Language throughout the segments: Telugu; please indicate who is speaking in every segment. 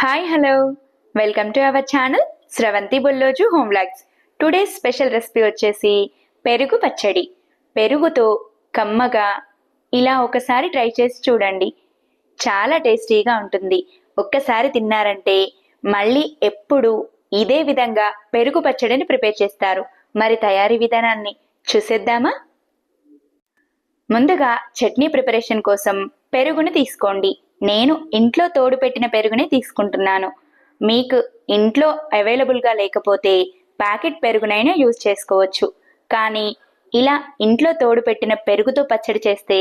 Speaker 1: Hi hello welcome to our channel Sravanthi Bulloju home logs today special recipe వచ్చేసి పెరుగు పచ్చడి. పెరుగుతో కమ్మగా ఇలా ఒకసారి ట్రై చేసి చూడండి. చాలా టేస్టీగా ఉంటుంది. ఒక్కసారి తిన్నారంటే మళ్ళీ ఎప్పుడు ఇదే విధంగా పెరుగు పచ్చడిని ప్రిపేర్ చేస్తారు. మరి తయారీ విధానాన్ని చూసేద్దామా? ముందుగా చట్నీ ప్రిపరేషన్ కోసం పెరుగును తీసుకోండి. నేను ఇంట్లో తోడు పెట్టిన పెరుగునే తీసుకుంటున్నాను. మీకు ఇంట్లో అవైలబుల్గా లేకపోతే ప్యాకెట్ పెరుగునైనా యూజ్ చేసుకోవచ్చు. కానీ ఇలా ఇంట్లో తోడు పెట్టిన పెరుగుతో పచ్చడి చేస్తే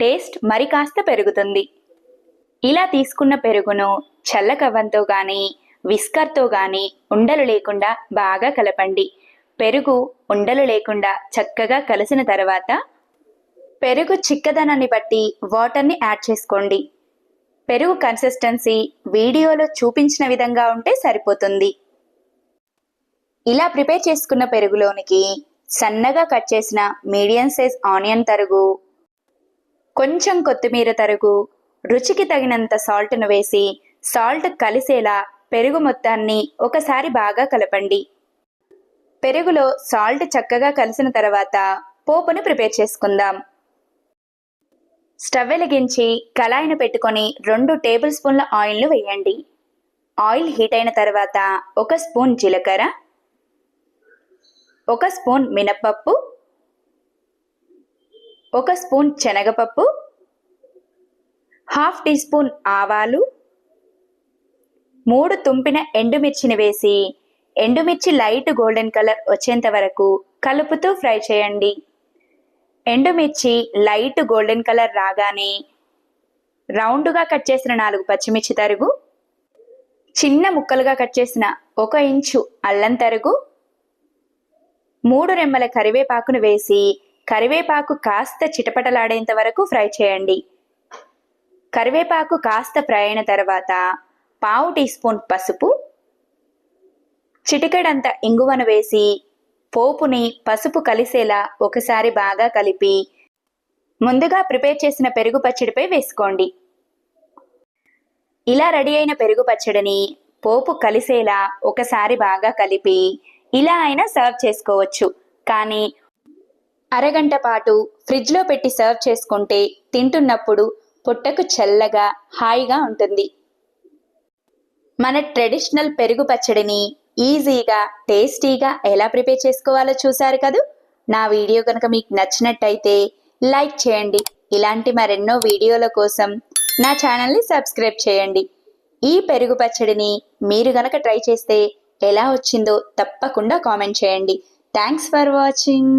Speaker 1: టేస్ట్ మరి కాస్త పెరుగుతుంది. ఇలా తీసుకున్న పెరుగును చల్లకవ్వంతో కానీ విస్కర్తో కానీ ఉండలు లేకుండా బాగా కలపండి. పెరుగు ఉండలు లేకుండా చక్కగా కలిసిన తర్వాత పెరుగు చిక్కదనాన్ని బట్టి వాటర్ని యాడ్ చేసుకోండి. పెరుగు కన్సిస్టెన్సీ వీడియోలో చూపించిన విధంగా ఉంటే సరిపోతుంది. ఇలా ప్రిపేర్ చేసుకున్న పెరుగులోనికి సన్నగా కట్ చేసిన మీడియం సైజ్ ఆనియన్ తరుగు కొంచెం కొత్తిమీర తరుగు రుచికి తగినంత సాల్ట్ను వేసి సాల్ట్ కలిసేలా పెరుగు మొత్తాన్ని ఒకసారి బాగా కలపండి. పెరుగులో సాల్ట్ చక్కగా కలిసిన తర్వాత పోపును ప్రిపేర్ చేసుకుందాం. స్టవ్ వెలిగించి కళాయిని పెట్టుకొని రెండు టేబుల్ స్పూన్ల ఆయిల్ను వేయండి. ఆయిల్ హీట్ అయిన తర్వాత ఒక స్పూన్ జీలకర్ర ఒక స్పూన్ మినప్పప్పు ఒక స్పూన్ శనగపప్పు హాఫ్ టీ స్పూన్ ఆవాలు మూడు తుంపిన ఎండుమిర్చిని వేసి ఎండుమిర్చి లైట్ గోల్డెన్ కలర్ వచ్చేంత వరకు కలుపుతూ ఫ్రై చేయండి. ఎండుమిర్చి లైట్ గోల్డెన్ కలర్ రాగానే రౌండ్గా కట్ చేసిన నాలుగు పచ్చిమిర్చి తరుగు చిన్న ముక్కలుగా కట్ చేసిన ఒక ఇంచు అల్లం తరుగు మూడు రెమ్మల కరివేపాకును వేసి కరివేపాకు కాస్త చిటపటలాడేంత వరకు ఫ్రై చేయండి. కరివేపాకు కాస్త ఫ్రై అయిన తర్వాత పావు టీ స్పూన్ పసుపు చిటికెడంత ఇంగువను వేసి పోపుని పసుపు కలిసేలా ఒకసారి బాగా కలిపి ముందుగా ప్రిపేర్ చేసిన పెరుగు పచ్చడిపై వేసుకోండి. ఇలా రెడీ అయిన పెరుగు పచ్చడిని పోపు కలిసేలా ఒకసారి బాగా కలిపి ఇలా అయినా సర్వ్ చేసుకోవచ్చు. కానీ అరగంట పాటు ఫ్రిడ్జ్లో పెట్టి సర్వ్ చేసుకుంటే తింటున్నప్పుడు పుట్టకు చల్లగా హాయిగా ఉంటుంది. మన ట్రెడిషనల్ పెరుగు పచ్చడిని ఈజీగా టేస్టీగా ఎలా ప్రిపేర్ చేసుకోవాలో చూసారు కదూ? నా వీడియో కనుక మీకు నచ్చినట్టయితే లైక్ చేయండి. ఇలాంటి మరెన్నో వీడియోల కోసం నా ఛానల్ని సబ్స్క్రైబ్ చేయండి. ఈ పెరుగు పచ్చడిని మీరు గనక ట్రై చేస్తే ఎలా వచ్చిందో తప్పకుండా కామెంట్ చేయండి. Thanks for watching.